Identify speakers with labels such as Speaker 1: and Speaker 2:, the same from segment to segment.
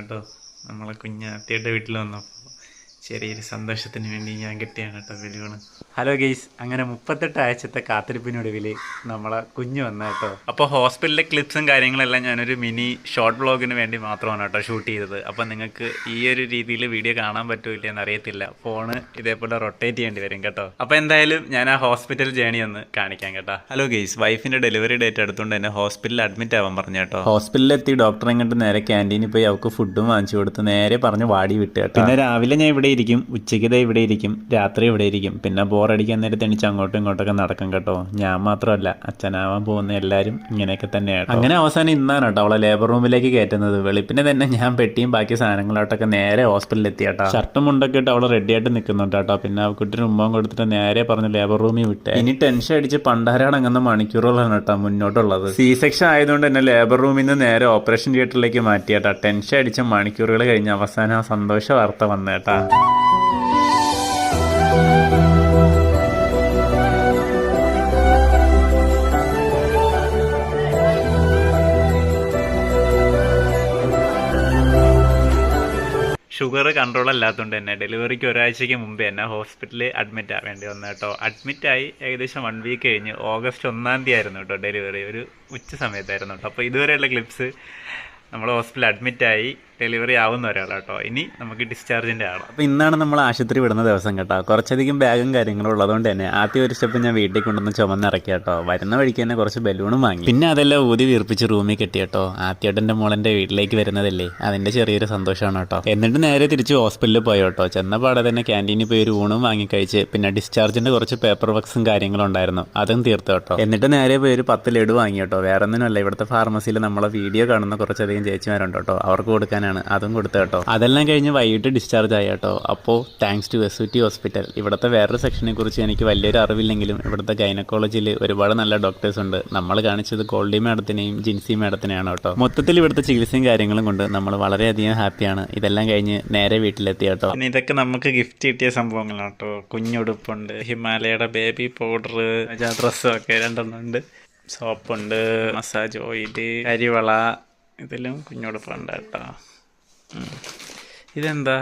Speaker 1: കേട്ടോ. നമ്മളെ കുഞ്ഞാത്തിയുടെ വീട്ടിൽ വന്നപ്പോൾ ചെറിയൊരു സന്തോഷത്തിന് വേണ്ടി ഞാൻ കിട്ടിയാണ് കേട്ടോ ബലൂണ്. ഹലോ ഗെയ്സ് അങ്ങനെ മുപ്പത്തെട്ട് ആഴ്ചത്തെ കാത്തിരിപ്പിനൊടുവിൽ നമ്മളെ കുഞ്ഞ് വന്ന കേട്ടോ. അപ്പോൾ ഹോസ്പിറ്റലിലെ ക്ലിപ്സും കാര്യങ്ങളെല്ലാം ഞാനൊരു മിനി ഷോർട്ട് ബ്ലോഗിന് വേണ്ടി മാത്രമാണ് കേട്ടോ ഷൂട്ട് ചെയ്തത്. അപ്പോൾ നിങ്ങൾക്ക് ഈ ഒരു രീതിയിൽ വീഡിയോ കാണാൻ പറ്റൂല എന്ന് അറിയത്തില്ല. ഫോണ് ഇതേപോലെ റൊട്ടേറ്റ് ചെയ്യേണ്ടി വരും കേട്ടോ. അപ്പോൾ എന്തായാലും ഞാൻ ആ ഹോസ്പിറ്റൽ ജേണി ഒന്ന് കാണിക്കാം കേട്ടോ. ഹലോ ഗെയ്സ് വൈഫിന്റെ ഡെലിവറി ഡേറ്റ് എടുത്തുകൊണ്ട് തന്നെ ഹോസ്പിറ്റലിൽ അഡ്മിറ്റ് ആവാൻ പറഞ്ഞു കേട്ടോ. ഹോസ്പിറ്റലിൽ എത്തി ഡോക്ടറെ കണ്ട് നേരെ ക്യാന്റീനിൽ പോയി അവൾക്ക് ഫുഡും വാങ്ങിച്ചു കൊടുത്ത് നേരെ പറഞ്ഞ് വാടി വിട്ട് കേട്ടോ. പിന്നെ രാവിലെ ഞാൻ ഇവിടെ ഇരിക്കും. ഉച്ചയ്ക്ക് ദേ ഇവിടെ ഇരിക്കും. രാത്രി ഇവിടെ ഇരിക്കും. പിന്നെ ബോറടിക്കാൻ നേരത്തെ എണീച്ച് അങ്ങോട്ടും ഇങ്ങോട്ടൊക്കെ നടക്കും കേട്ടോ. ഞാൻ മാത്രമല്ല അച്ഛനാവാൻ പോകുന്ന എല്ലാവരും ഇങ്ങനെയൊക്കെ തന്നെയാണ് അങ്ങനെ അവസാനം ഇന്നാണ് കേട്ടോ അവളെ ലേബർ റൂമിലേക്ക് കയറ്റുന്നത്. വെളുപ്പിനെ തന്നെ ഞാൻ പെട്ടിയും ബാക്കി സാധനങ്ങളായിട്ടൊക്കെ നേരെ ഹോസ്പിറ്റലിൽ എത്തി കേട്ടോ. ഷർട്ടും മുണ്ടൊക്കെ ഇട്ട് അവളെ റെഡി ആയിട്ട് നിൽക്കുന്നുണ്ട് കേട്ടോ. പിന്നെ ആ കുട്ടിന് ഉമ്മം കൊടുത്തിട്ട് നേരെ പറഞ്ഞ് ലേബർ റൂമിൽ വിട്ടേ. ഇനി ടെൻഷൻ അടിച്ച് പണ്ടാരടങ്ങുന്ന മണിക്കൂറുകളാണ് കേട്ടോ മുന്നോട്ടുള്ളത്. സി സെക്ഷൻ ആയതുകൊണ്ട് തന്നെ ലേബർ റൂമിൽ നിന്ന് നേരെ ഓപ്പറേഷൻ തിയേറ്ററിലേക്ക് മാറ്റി കേട്ടോ. ടെൻഷൻ അടിച്ച മണിക്കൂറുകൾ കഴിഞ്ഞ് അവസാനം ആ സന്തോഷ വാർത്ത വന്നേട്ടാ ഷുഗർ കൺട്രോൾ അല്ലാത്തതുകൊണ്ട് തന്നെ ഡെലിവറിക്ക് ഒരാഴ്ചയ്ക്ക് മുമ്പേ തന്നെ ഹോസ്പിറ്റലിൽ അഡ്മിറ്റ് ആവേണ്ടി വന്നു കേട്ടോ. അഡ്മിറ്റായി ഏകദേശം വൺ വീക്ക് കഴിഞ്ഞ് ഓഗസ്റ്റ് ഒന്നാം തീയതി ആയിരുന്നു കേട്ടോ ഡെലിവറി ഒരു ഉച്ച സമയത്തായിരുന്നു കേട്ടോ. അപ്പോൾ ഇതുവരെയുള്ള ക്ലിപ്സ് നമ്മൾ ഹോസ്പിറ്റലിൽ അഡ്മിറ്റായി ഡെലിവറി ആവുന്ന ഒരാളാട്ടോ. ഇനി നമുക്ക് ഡിസ്ചാർജിന്റെ ആളാണ് അപ്പോൾ ഇന്നാണ് നമ്മൾ ആശുപത്രി വിടുന്ന ദിവസം കേട്ടോ. കുറച്ചധികം ബാഗും കാര്യങ്ങളും ഉള്ളതുകൊണ്ട് തന്നെ ആദ്യം ഒരു സ്റ്റെപ്പ് ഞാൻ വീട്ടിൽ കൊണ്ടുവന്ന് ചുമന്നിറക്കി കേട്ടോ. വരുന്ന വഴിക്ക് തന്നെ കുറച്ച് ബലൂണും വാങ്ങി. പിന്നെ അതെല്ലാം ഊതി വീർപ്പിച്ച് റൂമിൽ കെട്ടി കേട്ടോ. ആദ്യമായിട്ട് മോളെന്റെ വീട്ടിലേക്ക് വരുന്നതല്ലേ. അതിന്റെ ചെറിയൊരു സന്തോഷമാണ് കേട്ടോ. എന്നിട്ട് നേരെ തിരിച്ച് ഹോസ്പിറ്റലിൽ പോയി കേട്ടോ. ചെന്നപാടെ തന്നെ ക്യാന്റീനിൽ പോയി ഒരു ഊണും വാങ്ങി കഴിച്ച് പിന്നെ ഡിസ്ചാർജിന്റെ കുറച്ച് പേപ്പർ വർക്ക്സും കാര്യങ്ങളും ഉണ്ടായിരുന്നു. അതും തീർത്തു കേട്ടോ. എന്നിട്ട് നേരെ പോയി ഒരു പത്ത് ലഡു വാങ്ങി കേട്ടോ. വേറെ ഒന്നിനല്ല ഇവിടുത്തെ ഫാർമസിയിൽ നമ്മളെ വീഡിയോ കാണുന്ന കുറച്ചധികം ചേച്ചിമാരുണ്ട് കേട്ടോ. അവർക്ക് കൊടുക്കാനാണ്. അതും കൊടുത്ത കേട്ടോ. അതെല്ലാം കഴിഞ്ഞ് വൈകിട്ട് ഡിസ്ചാർജ് ആയി കേട്ടോ. അപ്പോൾ thanks to S T hospital ഇവിടുത്തെ വേറൊരു സെക്ഷനെ കുറിച്ച് എനിക്ക് വലിയൊരു അറിവില്ലെങ്കിലും ഇവിടുത്തെ ഗൈനക്കോളജിയിൽ ഒരുപാട് നല്ല ഡോക്ടേഴ്സ് ഉണ്ട്. നമ്മൾ കാണിച്ചത് ഗോൾഡി മാഡത്തിനെയും ജിൻസി മാഡത്തിനെയാണ് കേട്ടോ. മൊത്തത്തിൽ ഇവിടുത്തെ ചികിത്സയും കാര്യങ്ങളും കൊണ്ട് നമ്മൾ വളരെയധികം ഹാപ്പിയാണ് ഇതെല്ലാം കഴിഞ്ഞ് നേരെ വീട്ടിലെത്തി കേട്ടോ. ഇതൊക്കെ നമുക്ക് ഗിഫ്റ്റ് കിട്ടിയ സംഭവങ്ങളാണ് കേട്ടോ. കുഞ്ഞുടുപ്പുണ്ട് ഹിമാലയയുടെ ബേബി പൗഡർ ഡ്രസ്സും ഒക്കെ രണ്ടെണ്ണം ഉണ്ട്. സോപ്പുണ്ട് മസാജ് ഓയിൽ കരിവള ഇതെല്ലാം കുഞ്ഞുടുപ്പുണ്ട് കേട്ടോ ഉം. ഇതെന്താ?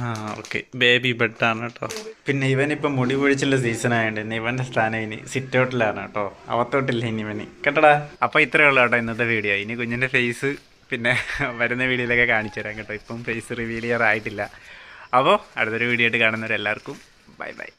Speaker 1: ആ ഓക്കെ. ബേബി ബെഡാണ് കേട്ടോ പിന്നെ ഇവൻ ഇപ്പം മുടി പൊഴിച്ചുള്ള സീസൺ ആയതുകൊണ്ട് തന്നെ ഇവന്റെ സ്ഥാനം ഇനി സിറ്റ് ഔട്ടിലാണ് കേട്ടോ അവത്തോട്ടില്ല ഇനി ഇവന്. കേട്ടടാ? അപ്പോൾ ഇത്രയേ ഉള്ളൂ കേട്ടോ ഇന്നത്തെ വീഡിയോ ഇനി കുഞ്ഞിന്റെ ഫേസ് പിന്നെ വരുന്ന വീഡിയോയിലൊക്കെ കാണിച്ചു തരാം കേട്ടോ. ഇപ്പം ഫേസ് റിവീൽ ചെയ്യാറായിട്ടില്ല. അപ്പോൾ അടുത്തൊരു വീഡിയോ ആയിട്ട് കാണുന്നവരെല്ലാവർക്കും ബൈ ബൈ